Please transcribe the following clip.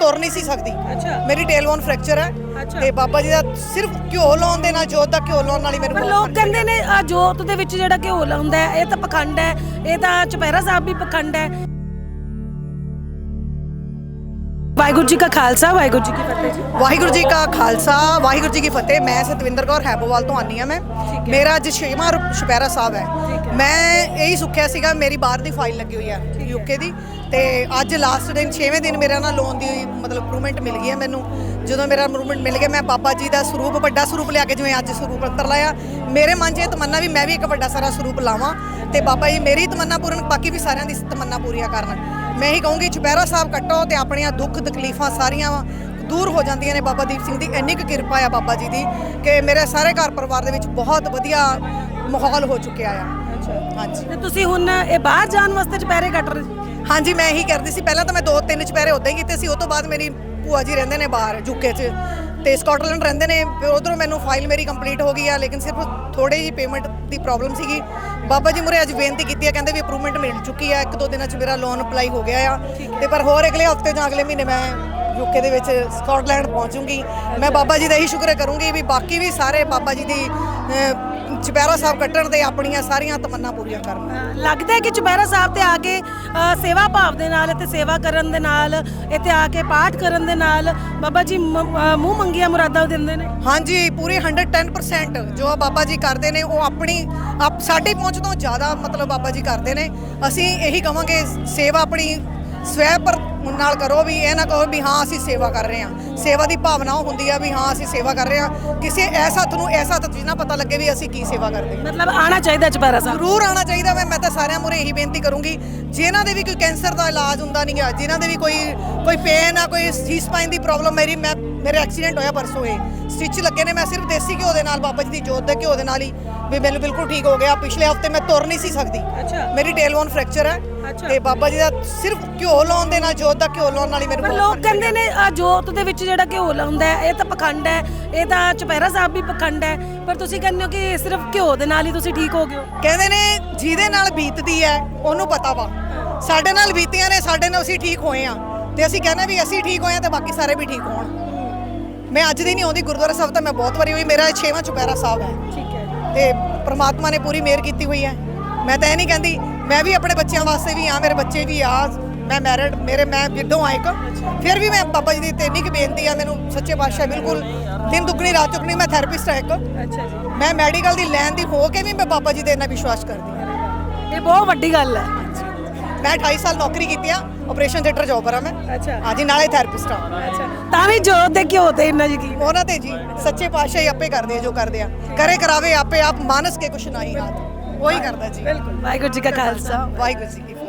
ਤੁਰ ਨਹੀਂ ਸੀ ਸਕਦੀ। ਅੱਛਾ। ਮੇਰੀ ਟੇਲਬੋਨ ਫ੍ਰੈਕਚਰ ਹੈ। ਅੱਛਾ। ਤੇ ਬਾਬਾ ਜੀ ਦਾ ਸਿਰਫ ਘਿਓ ਲਾਉਣ ਦੇ ਨਾਲ ਜੋਤ ਦਾ ਘਿਓ ਲਾਉਣ ਨਾਲ ਹੀ ਮੈਨੂੰ ਪਰ ਬਹੁਤ ਲੋਕ ਕਹਿੰਦੇ ਨੇ ਆ। ਜੋਤ ਦੇ ਵਿੱਚ ਜਿਹੜਾ ਘਿਓ ਲਾਉਂਦਾ ਹੈ ਇਹ ਤਾਂ ਪਖੰਡ ਹੈ। ਇਹ ਤਾਂ ਚੁਪਹਿਰਾ ਸਾਹਿਬ ਵੀ ਪਖੰਡ ਹੈ। ਵਾਹਿਗੁਰੂ ਜੀ ਕਾ ਖਾਲਸਾ ਵਾਹਿਗੁਰੂ ਜੀ ਕੀ ਫਤਿਹ ਜੀ। ਵਾਹਿਗੁਰੂ ਜੀ ਕਾ ਖਾਲਸਾ ਵਾਹਿਗੁਰੂ ਜੀ ਕੀ ਫਤਿਹ। ਮੈਂ ਸਤਵਿੰਦਰ ਕੌਰ ਹੈਬੋਵਾਲ ਤੋਂ ਆਨੀ ਆ ਮੈਂ। ਮੇਰਾ ਅੱਜ ਛੇਵਾਂ ਰੁ- ਛੁਪਹਿਰਾ ਸਾਹਿਬ ਹੈ। ਮੈਂ ਇਹੀ ਸੁੱਖਿਆ ਸੀਗਾ ਮੇਰੀ ਬਾਹਰ ਦੀ ਫਾਈਲ ਲੱਗੀ ਹੋਈ ਹੈ ਯੂਕੇ ਦੀ। ਤੇ ਅੱਜ ਲਾਸਟ ਦਿਨ 6ਵੇਂ ਦਿਨ ਮੇਰਾ ਨਾ ਲੋਨ ਦੀ ਮਤਲਬ ਇੰਪਰੂਵਮੈਂਟ ਮਿਲ ਗਈ ਹੈ ਮੈਨੂੰ। ਜਦੋਂ ਮੇਰਾ ਇੰਪਰੂਵਮੈਂਟ ਮਿਲ ਗਿਆ ਮੈਂ ਬਾਬਾ ਜੀ ਦਾ ਸਰੂਪ ਵੱਡਾ ਸਰੂਪ ਲਿਆ ਕੇ ਜਿਵੇਂ ਅੱਜ ਸਰੂਪ ਅੰਤਰ ਲਾਇਆ। ਮੇਰੇ ਮਨ 'ਚ ਇਹ ਤਮੰਨਾ ਵੀ ਮੈਂ ਵੀ ਇੱਕ ਵੱਡਾ ਸਾਰਾ ਸਰੂਪ ਲਾਵਾਂ। ਤੇ ਬਾਬਾ ਜੀ ਮੇਰੀ ਤਮੰਨਾ ਪੂਰਨ ਬਾਕੀ ਵੀ ਸਾਰਿਆਂ ਦੀ ਤਮੰਨਾ ਪੂਰੀਆਂ ਕਰਨ। ਮੈਂ ਹੀ ਕਹੂੰਗੀ ਚੁਪਹਿਰਾ ਸਾਹਿਬ ਕੱਟੋ ਤੇ ਆਪਣੀਆਂ ਦੁੱਖ ਤਕਲੀਫਾਂ ਸਾਰੀਆਂ ਦੂਰ ਹੋ ਜਾਂਦੀਆਂ ਨੇ ਬਾਬਾ ਦੀਪ ਸਿੰਘ ਦੀ। ਇੰਨੀ ਕੁ ਕਿਰਪਾ ਆ ਬਾਬਾ ਜੀ ਦੀ ਕਿ ਮੇਰੇ ਸਾਰੇ ਘਰ ਪਰਿਵਾਰ ਦੇ ਵਿੱਚ ਬਹੁਤ ਵਧੀਆ ਮਾਹੌਲ ਹੋ ਚੁੱਕਿਆ ਆ। ਹਾਂਜੀ। ਤੇ ਤੁਸੀਂ ਹੁਣ ਇਹ ਬਾਹਰ ਜਾਣ ਵਾਸਤੇ ਚੁਪਹਿਰੇ ਕੱਟ ਰਹੇ ਹਾਂਜੀ ਮੈਂ ਇਹੀ ਕਰਦੀ ਸੀ। ਪਹਿਲਾਂ ਤਾਂ ਮੈਂ ਦੋ ਤਿੰਨ ਚੁਪਹਿਰੇ ਉਦਾਂ ਹੀ ਕੀਤੇ ਸੀ ਉਸ ਤੋਂ ਬਾਅਦ ਮੇਰੀ ਭੂਆ ਜੀ ਰਹਿੰਦੇ ਨੇ ਬਾਹਰ ਯੂਕੇ 'ਚ। ਤੇ ਸਕਾਟਲੈਂਡ ਰਹਿੰਦੇ ਨੇ ਉਧਰੋਂ ਮੈਨੂੰ ਫਾਈਲ ਮੇਰੀ ਕੰਪਲੀਟ ਹੋ ਗਈ ਆ ਲੇਕਿਨ ਸਿਰਫ ਥੋੜੀ ਜੀ ਪੇਮੈਂਟ ਦੀ ਪ੍ਰੋਬਲਮ ਸੀਗੀ। ਬਾਬਾ ਜੀ ਮੁਰੇ ਅੱਜ ਬੇਨਤੀ ਕੀਤੀ ਆ ਕਹਿੰਦੇ ਵੀ ਅਪਰੂਵਮੈਂਟ ਮਿਲ ਚੁੱਕੀ ਆ। ਇੱਕ ਦੋ ਦਿਨਾਂ 'ਚ ਮੇਰਾ ਲੋਨ ਅਪਲਾਈ ਹੋ ਗਿਆ ਆ। ਤੇ ਪਰ ਹੋਰ ਅਗਲੇ ਹਫ਼ਤੇ ਜਾਂ ਅਗਲੇ ਮਹੀਨੇ ਮੈਂ ਯੂਕੇ ਦੇ ਵਿੱਚ ਸਕਾਟਲੈਂਡ ਪਹੁੰਚੂੰਗੀ। ਮੈਂ ਬਾਬਾ ਜੀ ਦਾ ਇਹੀ ਸ਼ੁਕਰ ਕਰੂੰਗੀ ਵੀ ਬਾਕੀ ਵੀ ਸਾਰੇ ਬਾਬਾ ਜੀ ਦੀ ਚੁਪਹਿਰਾ ਸਾਹਿਬ ਕੱਟਣ ਦੇ ਆਪਣੀਆਂ ਸਾਰੀਆਂ ਤਮੰਨਾ ਪੂਰੀਆਂ ਕਰਨ। ਲੱਗਦਾ ਹੈ ਕਿ ਚੁਪਹਿਰਾ ਸਾਹਿਬ ਤੇ ਆ ਕੇ ਅ, ਸੇਵਾ ਭਾਵ ਦੇ ਨਾਲ ਤੇ ਸੇਵਾ ਕਰਨ ਦੇ ਨਾਲ ਇੱਥੇ ਆ ਕੇ ਪਾਠ ਕਰਨ ਦੇ ਨਾਲ ਬਾਬਾ ਜੀ ਮ- ਅ, ਮੂੰਹ ਮੰਗੀਆਂ ਮੁਰਾਦਾਂ ਦਿੰਦੇ ਨੇ। ਹਾਂਜੀ ਪੂਰੀ 110% ਜੋ ਬਾਬਾ ਜੀ ਕਰਦੇ ਨੇ ਉਹ ਆਪਣੀ ਆਪ ਸਾਡੀ ਪਹੁੰਚ ਤੋਂ ਜ਼ਿਆਦਾ ਮਤਲਬ ਬਾਬਾ ਜੀ ਕਰਦੇ ਨੇ। ਅਸੀਂ ਇਹੀ ਕਵਾਂਗੇ ਸੇਵਾ ਆਪਣੀ ਸਵੈ ਪਰ ਨਾਲ ਕਰੋ ਵੀ ਇਹ ਨਾ ਕਹੋ ਵੀ ਹਾਂ ਅਸੀਂ ਸੇਵਾ ਕਰ ਰਹੇ ਹਾਂ। ਸੇਵਾ ਦੀ ਭਾਵਨਾ ਉਹ ਹੁੰਦੀ ਆ ਵੀ ਹਾਂ ਅਸੀਂ ਸੇਵਾ ਕਰ ਰਹੇ ਹਾਂ। ਕਿਸੇ ਐਸਾ ਹੱਥ ਨੂੰ ਐਸਾ ਹੱਥ ਨਾ ਪਤਾ ਲੱਗੇ ਵੀ ਅਸੀਂ ਕੀ ਸੇਵਾ ਕਰਦੇ ਹਾਂ। ਮਤਲਬ ਆਣਾ ਚਾਹੀਦਾ ਚੁਪਹਿਰਾ ਸਾਹਿਬ। ਜ਼ਰੂਰ ਆਉਣਾ ਚਾਹੀਦਾ ਮੈਂ ਮੈਂ ਤਾਂ ਸਾਰਿਆਂ ਮੁਰੇ ਇਹੀ ਬੇਨਤੀ ਕਰੂੰਗੀ। ਜਿਨ੍ਹਾਂ ਦੇ ਵੀ ਕੋਈ ਕੈਂਸਰ ਦਾ ਇਲਾਜ ਹੁੰਦਾ ਨਹੀਂ ਆ ਜਿਨ੍ਹਾਂ ਦੇ ਵੀ ਕੋਈ ਕੋਈ ਪੇਨ ਆ ਕੋਈ ਸੀ ਸਪਾਈਨ ਦੀ ਪ੍ਰੋਬਲਮ ਮੇਰੀ ਮੈਂ ਮੇਰੇ ਐਕਸੀਡੈਂਟ ਹੋਇਆ ਪਰਸੋਂ ਇਹ। ਸਟਿਚ ਲੱਗੇ ਨੇ ਮੈਂ ਸਿਰਫ ਦੇਸੀ ਘਿਓ ਦੇ ਨਾਲ ਬਾਬਾ ਜੀ ਦੀ ਜੋਤ ਦੇ ਘਿਓ ਦੇ ਨਾਲ ਹੀ ਵੀ ਮੈਨੂੰ ਬਿਲਕੁਲ ਠੀਕ ਹੋ ਗਿਆ। ਪਿਛਲੇ ਹਫ਼ਤੇ ਮੈਂ ਤੁਰ ਨਹੀਂ ਸੀ ਸਕਦੀ। ਅੱਛਾ। ਮੇਰੀ ਟੇਲਬੋਨ ਫ੍ਰੈਕਚਰ ਹੈ। ਤੇ ਬਾਬਾ ਜੀ ਦਾ ਸਿਰਫ ਘਿਓ ਲਾਉਣ ਦੇ ਨਾਲ ਜੋਤ ਦਾ ਘਿਓ ਲਾਉਣ ਹੀ ਮੈਨੂੰ ਪਰ ਲੋਕ ਕਹਿੰਦੇ ਨੇ ਆ ਜੋਤ ਦੇ ਵਿੱਚ ਜਿਹੜਾ ਘਿਓ ਲਾਉਂਦਾ ਹੈ ਇਹ ਤਾਂ ਪਖੰਡ ਹੈ ਇਹ ਤਾਂ ਚੁਪਹਿਰਾ ਸਾਹਿਬ ਵੀ ਪਖੰਡ ਹੈ। ਪਰ ਤੁਸੀਂ ਕਹਿੰਦੇ ਹੋ ਕਿ ਸਿਰਫ ਘਿਓ ਦੇ ਨਾਲ ਹੀ ਤੁਸੀਂ ਠੀਕ ਹੋ ਗਏ ਹੋ। ਕਹਿੰਦੇ ਨੇ ਜਿਹਦੇ ਨਾਲ ਬੀਤਦੀ ਹੈ ਉਹਨੂੰ ਪਤਾ ਵਾ। ਸਾਡੇ ਨਾਲ ਬੀਤੀਆਂ ਨੇ ਸਾਡੇ ਨਾਲ ਅਸੀਂ ਠੀਕ ਹੋਏ ਆ ਤੇ ਅਸੀਂ ਕਹਿੰਦੇ ਵੀ ਅਸੀਂ ਠੀਕ ਹੋਏ ਆ ਤੇ ਬਾਕੀ ਸਾਰੇ ਵੀ ਠੀਕ ਹੋਣ। ਮੈਂ ਅੱਜ ਦੀ ਨਹੀਂ ਆਉਂਦੀ ਗੁਰਦੁਆਰਾ ਸਾਹਿਬ ਤਾਂ ਮੈਂ ਬਹੁਤ ਵਾਰੀ ਹੋਈ ਮੇਰਾ ਇਹ ਛੇਵਾਂ ਚੁਪਹਿਰਾ ਸਾਹਿਬ ਹੈ। ਠੀਕ ਹੈ। ਤੇ ਪ੍ਰਮਾਤਮਾ ਨੇ ਪੂਰੀ ਮਿਹਰ ਕੀਤੀ ਹੋਈ ਹੈ। ਮੈਂ ਤਾਂ ਇਹ ਨਹੀਂ ਕਹਿੰਦੀ ਮੈਂ ਵੀ ਆਪਣੇ ਬੱਚਿਆਂ ਵਾਸਤੇ ਵੀ ਆ ਮੇਰੇ ਬੱਚੇ ਵੀ ਆ ਮੈਂ ਮੈਰਿਡ ਮੇਰੇ ਮੈਂ ਵਿਡੋ ਆ ਇੱਕ। ਫਿਰ ਵੀ ਮੈਂ ਬਾਬਾ ਜੀ ਦੀ ਤੇ ਇੰਨੀ ਕੁ ਬੇਨਤੀ ਆ ਮੈਨੂੰ ਸੱਚੇ ਪਾਤਸ਼ਾਹ ਬਿਲਕੁਲ ਦਿਨ ਦੁੱਗਣੀ ਰਾਤ ਚੁਗਣੀ ਮੈਂ ਥੈਰੇਪਿਸਟ ਆ ਇੱਕ। ਅੱਛਾ ਜੀ। ਮੈਂ ਮੈਡੀਕਲ ਦੀ ਲਾਈਨ ਦੀ ਹੋ ਕੇ ਵੀ ਮੈਂ ਬਾਬਾ ਜੀ ਦੇ ਇੰਨਾ ਵਿਸ਼ਵਾਸ ਕਰਦੀ ਹਾਂ। ਇਹ ਬਹੁਤ ਵੱਡੀ ਗੱਲ ਹੈ। ਮੈਂ 28 ਸਾਲ ਨੌਕਰੀ ਕੀਤੀ ਆ ਆਪਰੇਸ਼ਨ ਥੀਏਟਰ ਜੌਬਰ ਆ ਮੈਂ। ਅੱਛਾ। ਹਾਂਜੀ ਨਾਲੇ ਥੈਰੇਪਿਸਟ ਆ ਅੱਛਾ। ਤਾਂ ਵੀ ਜੋਤ ਦੇ ਘਿਓ ਤੇ ਇੰਨਾ ਯਕੀਨ ਉਹਨਾਂ ਤੇ ਜੀ ਸੱਚੇ ਪਾਤਸ਼ਾਹ ਹੀ ਆਪੇ ਕਰਦੇ ਆ ਜੋ ਕਰਦੇ ਆ। ਕਰੇ ਕਰਾਵੇ ਆਪੇ ਆਪ ਮਾਨਸ ਕੇ ਕੁਛ ਨਹੀਂ ਹਾਥ ਉਹੀ ਕਰਦਾ ਜੀ। ਬਿਲਕੁਲ। ਵਾਹਿਗੁਰੂ ਜੀ ਕਾ ਖਾਲਸਾ। ਵਾਹਿਗੁਰੂ ਜੀ ਕੀ ਫਤਿਹ।